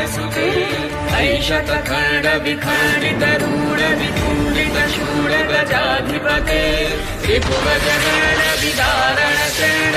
शैलसुते ऐशतखण्ड विखण्डित रूढ विकुण्डित शूर गजाधिपते त्रिपुरजगण विदारण चण्ड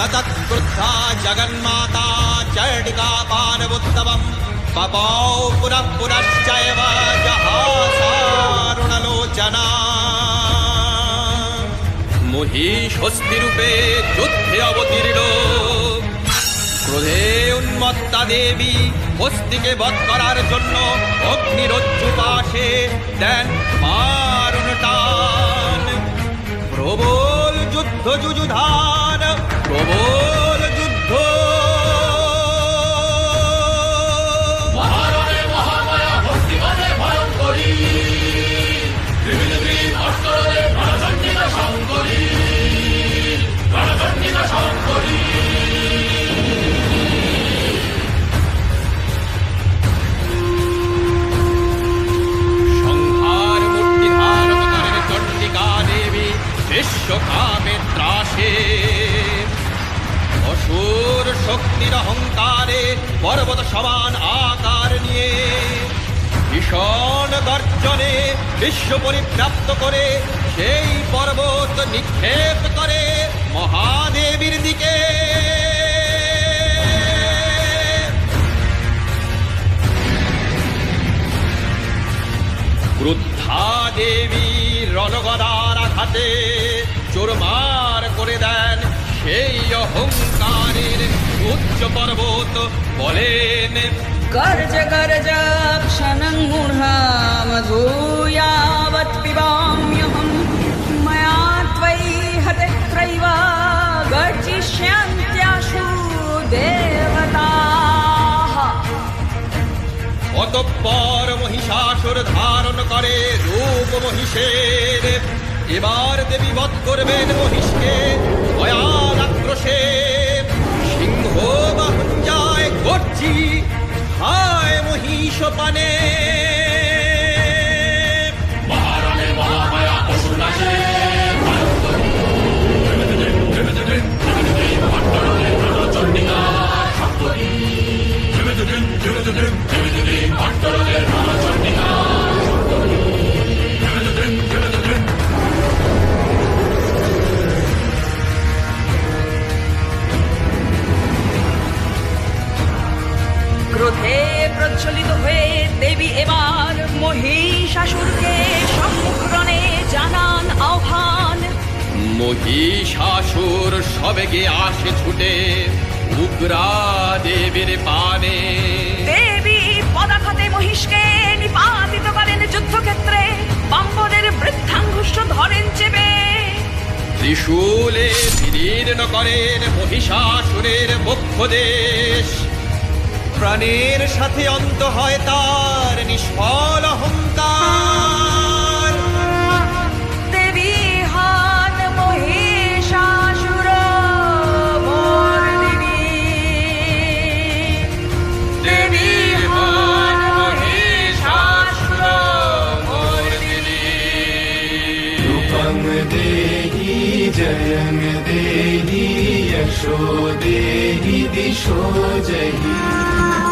ततत्क्रुद्धा जगन्माता चण्डिका पानवुत्तमम् पपौ पुनः पुनश्चैव जहासारुणलोचना মহিষস্তিরূপে যুদ্ধে অবতীর্ণ ক্রোধে উন্মত্তা দেবী হস্তিকে বধ করার জন্য অগ্নিরজ্জু পাশে দেন মারুণ টান প্রবল যুদ্ধ যুযুধান প্রবল যুদ্ধ। মহারণে মহামায়া অসুর শক্তির অহংকারে পর্বত সমান আকার নিয়ে ভীষণ গর্জনে বিশ্ব পরিব্যাপ্ত করে সেই পর্বত নিক্ষেপ করে মহাদেবীর দিকে। ক্রুদ্ধা দেবী রণগদার আঘাতে চোরমার করে দেন সেই অহংকারের উচ্চ পর্বত বলেন গর্জ গর্জাক্ষণং মূঢ়াম ভূয়াবৎ পিবাম্যহম ময়া ত্বয়ি হতে ত্রৈব গর্জিষ্যন্ত্যাশু দেবতাঃ। অতঃপর মহিষাসুর ধারণ করে রূপ মহিষের এবার দেবী বধ করবেন মহিষকে বাহন যায় গর্জি হায় মহিষ পানে মহিষাসুরকে সম্মুখরণে জানান আহ্বান। মহিষাসুর সবেগে আসে ছুটে উগ্রা দেবীর পানে। দেবী পদাঘাতে মহিষকে নিপাতিত করেন যুদ্ধক্ষেত্রে পাম্পদের বৃদ্ধাঙ্গুষ্ঠ ধরেন চেপে। ত্রিশূলে বিলীর্ণ করেন মহিষাসুরের বক্ষ দেশ। প্রাণের সাথে অন্ত হয় তার নিষ্ফল অহংকার। দেবী হান মহিষাসুর মর্দিনী দেবী। হান মহিষাসুর মর্দিনী রূপং দেহি জয়ং দেহি यशो দিশো জহি